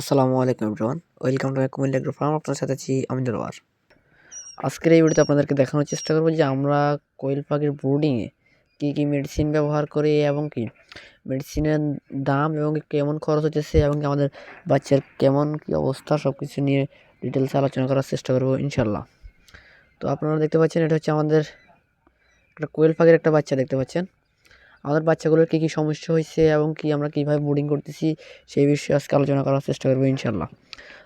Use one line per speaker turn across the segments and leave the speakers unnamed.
আসসালামু আলাইকুম everyone welcome to Comilla agro farm আপনার সাথে আছি আমি দেলোয়ার আজকের এই ভিডিওতে আপনাদেরকে দেখানোর চেষ্টা করব যে আমরা কোয়েল পাখির ব্রুডিংয়ে কী কী মেডিসিন ব্যবহার করি এবং কি মেডিসিনের দাম এবং কেমন খরচ হচ্ছে এবং আমাদের বাচ্চার কেমন কী অবস্থা সব কিছু নিয়ে ডিটেলসে আলোচনা করার চেষ্টা করব ইনশাল্লাহ তো আপনারা দেখতে পাচ্ছেন, এটা হচ্ছে আমাদের একটা কোয়েল পাখির একটা বাচ্চা দেখতে পাচ্ছেন। আমাদের বাচ্চাগুলোর কী কী সমস্যা হয়েছে এবং কি আমরা কীভাবে বোর্ডিং করতেছি, সেই বিষয়ে আজকে আলোচনা করার চেষ্টা করব ইনশাল্লাহ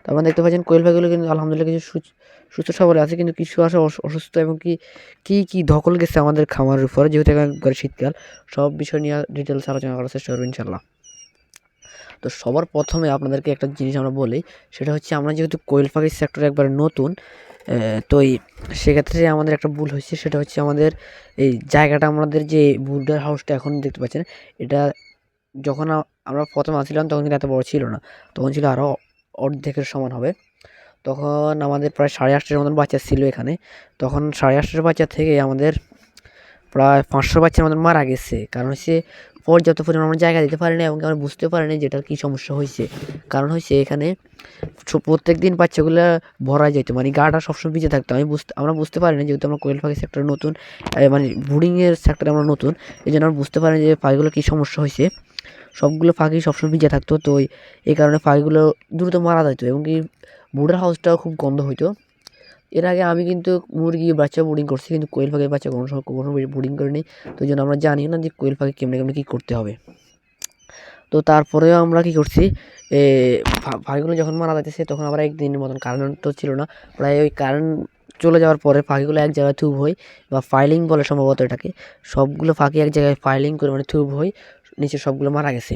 তো আপনারা দেখতে পাচ্ছেন কোয়েল পাখিগুলো কিন্তু আলহামদুলিল্লাহ কিছু সুস্থ সবল আছে, কিন্তু কিছু আছে অস- অসুস্থ এবং কি, কী কী ধকল গেছে আমাদের খামারের উপরে, যেহেতু একবার শীতকাল, সব বিষয় নিয়ে ডিটেলস আলোচনা করার চেষ্টা করব ইনশাল্লাহ তো সবার প্রথমে আপনাদেরকে একটা জিনিস আমরা বলি, সেটা হচ্ছে আমরা যেহেতু কোয়েল পাখির সেক্টরে একবার নতুন তো এই সেক্ষেত্রে আমাদের একটা ভুল হয়েছে, সেটা হচ্ছে আমাদের এই জায়গাটা, আমাদের যে বুলডার হাউসটা এখন দেখতে পাচ্ছেন, এটা যখন আমরা প্রথম আসছিলাম, তখন কিন্তু এত বড় ছিল না। তখন ছিল আরও অর্ধেকের সমান হবে। তখন আমাদের প্রায় সাড়ে আটটার মতন বাচ্চা ছিল এখানে। তখন সাড়ে আটটার বাচ্চা থেকে আমাদের প্রায় পাঁচশো বাচ্চার মতন মারা গেছে। কারণ হচ্ছে পর্যাপ্ত পরিমাণ আমরা জায়গা দিতে পারিনি এবং আমরা বুঝতে পারিনি যে এটার কী সমস্যা হয়েছে। কারণ হচ্ছে এখানে প্রত্যেক দিন বাচ্চাগুলো ভরা যেত মানে গাটা সবসময় ভিজে থাকতো। আমি বুঝতে আমরা বুঝতে পারি না যেহেতু আমরা কোয়েল পাখি সেক্টরে নতুন মানে ব্রুডিংয়ের সেক্টরে আমরা নতুন এই জন্য আমরা বুঝতে পারিনি যে পাখিগুলো কী সমস্যা হয়েছে। সবগুলো পাখি সবসময় ভিজে থাকতো, তো এই কারণে পাখিগুলো দ্রুত মারা যেত এবং কি বুডার হাউসটাও খুব গন্ধ হইতো। এর আগে আমি কিন্তু মুরগি বাচ্চা বোর্ডিং করছি, কিন্তু কোয়েল পাখির বাচ্চা কোনো সময় কোনো বোর্ডিং করিনি। তো জন্য আমরা জানি না যে কোয়েল পাখি কেমনে কেমনে কী করতে হবে। তো তারপরেও আমরা কী করছি পাখিগুলো যখন মারা যাচ্ছে তখন আবার একদিনের মতন কারেন্ট তো ছিল না। প্রায় ওই কারেন্ট চলে যাওয়ার পরে পাখিগুলো এক জায়গায় থুব হই বা ফাইলিং বলে সম্ভবত এটাকে। সবগুলো পাখি এক জায়গায় ফাইলিং করে মানে থুব হই নিচে সবগুলো মারা গেছে।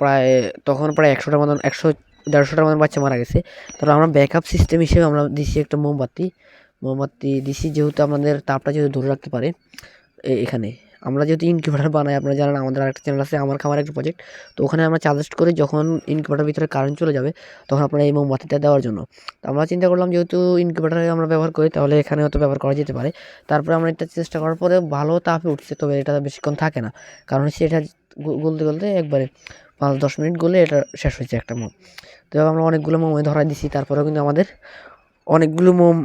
প্রায়, তখন প্রায় একশোটার মতন, একশো দেড়শোটার মতন বাচ্চা মারা গেছে। তারপর আমরা ব্যাকআপ সিস্টেম হিসেবে আমরা দিছি একটা মোমবাতি। মোমবাতি দিছি যেহেতু আমাদের তাপটা যেহেতু ধরে রাখতে পারে এখানে। আমরা যেহেতু ইনকিউবেটার বানাই, আপনারা জানেন আমাদের আরেকটা চ্যানেল আছে, আমার খামার একটা প্রজেক্ট তো ওখানে আমরা সাজেস্ট করি যখন ইনকিউবেটার ভিতরে কারেন্ট চলে যাবে, তখন আপনারা এই মোমবাতিটা দেওয়ার জন্য। তো আমরা চিন্তা করলাম যেহেতু ইনকিউবেটারে আমরা ব্যবহার করি, তাহলে এখানে হয়তো ব্যবহার করা যেতে পারে। তারপরে আমরা এটা চেষ্টা করার পরে ভালো তাপে উঠছে, তবে এটা বেশিক্ষণ থাকে না। কারণ সেটা গলতে গলতে একবারে পাঁচ দশ মিনিট গলে এটা শেষ হয়েছে একটা মোম। তো আমরা অনেকগুলো মোমে ধরাই দিছি, তারপরেও কিন্তু আমাদের অনেকগুলো মোম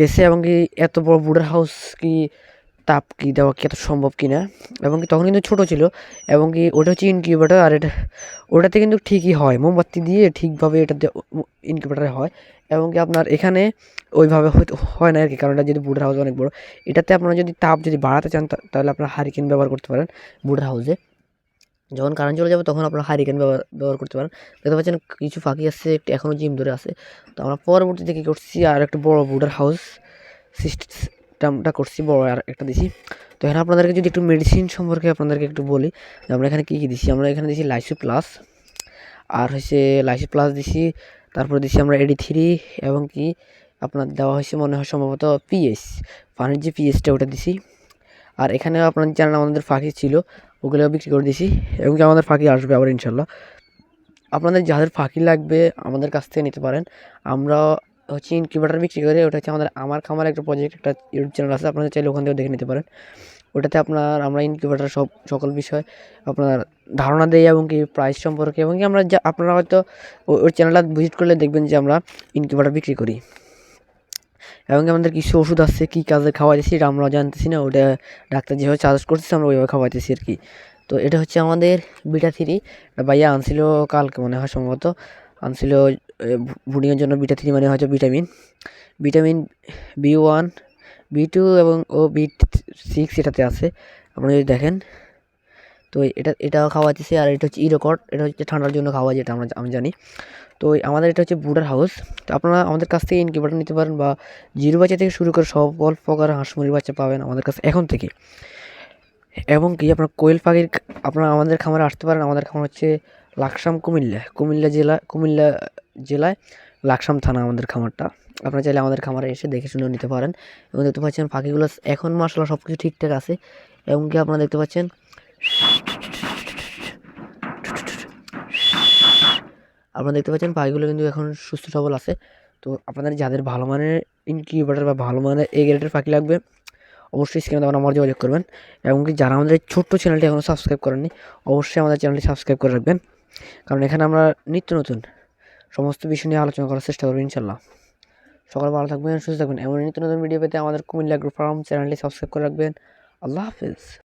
গেছে এবং কি এত বড় বুডার হাউস কি তাপ কি দেওয়া কি এত সম্ভব কি না এবং কি তখন কিন্তু ছোটো ছিল এবং কি ওটা হচ্ছে ইনকিউবেটার আর এটা, ওটাতে কিন্তু ঠিকই হয়, মোমবাতি দিয়ে ঠিকভাবে এটা ইনকিউবেটারে হয়। এবং কি আপনার এখানে ওইভাবে হয় না আর কি, কারণ এটা যদি বুডার হাউস অনেক বড়, এটাতে আপনারা যদি তাপ যদি বাড়াতে চান তাহলে আপনারা হারিকেন ব্যবহার করতে পারেন বুডার হাউসে যখন কারেন্ট চলে যাবে তখন আপনারা হারিকেন ব্যবহার ব্যবহার করতে পারেন। দেখতে পাচ্ছেন কিছু ফাঁকি আসছে, একটু এখনও জিম ধরে আছে। তো আমরা পরবর্তীতে কী করছি আর একটা বড় বুডার হাউস সিস্টেমটা করছি, বড় আর একটা দিছি। তো এখানে আপনাদেরকে যদি একটু মেডিসিন সম্পর্কে আপনাদেরকে একটু বলি আমরা এখানে কী কী দিছি? আমরা এখানে দিছি লাইসু প্লাস আর হচ্ছে লাইসু প্লাস দিছি, তারপরে দিছি আমরা এডি থ্রি এবং কি আপনার দেওয়া হয়েছে মনে হয় সম্ভবত পিএস পানির যে পিএসটা ওটা দিছি। আর এখানে আপনার জানেন আমাদের ফাঁকি ছিল ওগুলো বিক্রি করে দিছি এবং কি আমাদের ফাঁকি আসবে আবার ইনশাল্লাহ। আপনাদের যাদের ফাঁকি লাগবে আমাদের কাছ থেকে নিতে পারেন। আমরা হচ্ছে ইনকিউবেটার বিক্রি করে ওটা হচ্ছে আমাদের আমার খামার একটা প্রজেক্ট একটা ইউটিউব চ্যানেল আছে, আপনারা চাইলে ওখান থেকে দেখে নিতে পারেন। ওটাতে আপনার আমরা ইনকিউবেটার সব, সকল বিষয় আপনার ধারণা দেই এবং কি প্রাইস সম্পর্কে এবং কি আমরা যা, আপনারা হয়তো ওই চ্যানেলটা ভিজিট করলে দেখবেন যে আমরা ইনকিউবেটার বিক্রি করি। এবং আমাদের কিছু ওষুধ আছে, কী কাজে খাওয়াইতেছি এটা আমরা জানতেছি না, ওটা ডাক্তার যেভাবে সাজেস্ট করতেছে আমরা ওইভাবে খাওয়াইতেছি আর কি। তো এটা হচ্ছে আমাদের বিটা থ্রি ভাইয়া আনছিল কালকে মনে হয় সম্ভবত, আনছিল বুডিংয়ের জন্য বিটা থ্রি মানে হচ্ছে vitamin vitamin B one B two এবং ও বি সিক্স এটাতে আছে। আপনারা যদি দেখেন তো এটা এটাও খাওয়াতেছি আর এটা হচ্ছে ইরোকট এটা হচ্ছে ঠান্ডার জন্য খাওয়া যেটা আমরা, আমি জানি। তো আমাদের এটা হচ্ছে বুডার হাউস তো আপনারা আমাদের কাছ থেকে ইনকিউবেটার নিতে পারেন বা জিরো বাচ্চা থেকে শুরু করে সকল প্রকার হাঁস মুরগির বাচ্চা পাবেন আমাদের কাছে এখন থেকে। এবং কি আপনার কোয়েল পাখির আপনারা আমাদের খামারে আসতে পারেন। আমাদের খামার হচ্ছে লাকসাম কুমিল্লা। কুমিল্লা জেলা, কুমিল্লা জেলায় লাকসাম থানা আমাদের খামারটা। আপনারা চাইলে আমাদের খামারে এসে দেখে শুনে নিতে পারেন। এবং দেখতে পাচ্ছেন পাখিগুলো এখন মাসাল্লাহ সব কিছু ঠিকঠাক আছে। এবং কি আপনারা দেখতে পাচ্ছেন আপনারা দেখতে পাচ্ছেন পাখিগুলো কিন্তু এখন সুস্থ সবল আছে। তো আপনাদের যাদের ভালো মানের ইনকিউবেটার বা ভালো মানের এ গ্রেডের পাখি লাগবে, অবশ্যই স্ক্রিনে তখন আমার যোগাযোগ করবেন। এবং কি যারা আমাদের ছোট্ট চ্যানেলটি এখনও সাবস্ক্রাইব করেননি, অবশ্যই আমাদের চ্যানেলটি সাবস্ক্রাইব করে রাখবেন। কারণ এখানে আমরা নিত্য নতুন সমস্ত বিষয় নিয়ে আলোচনা করার চেষ্টা করব ইনশাল্লাহ সকাল ভালো থাকবেন, সুস্থ থাকবেন। এমন নিত্য নতুন ভিডিও পেতে আমাদের কুমিল্লা গ্রুপ ফার্ম চ্যানেলটি সাবস্ক্রাইব করে রাখবেন। আল্লাহ হাফিজ।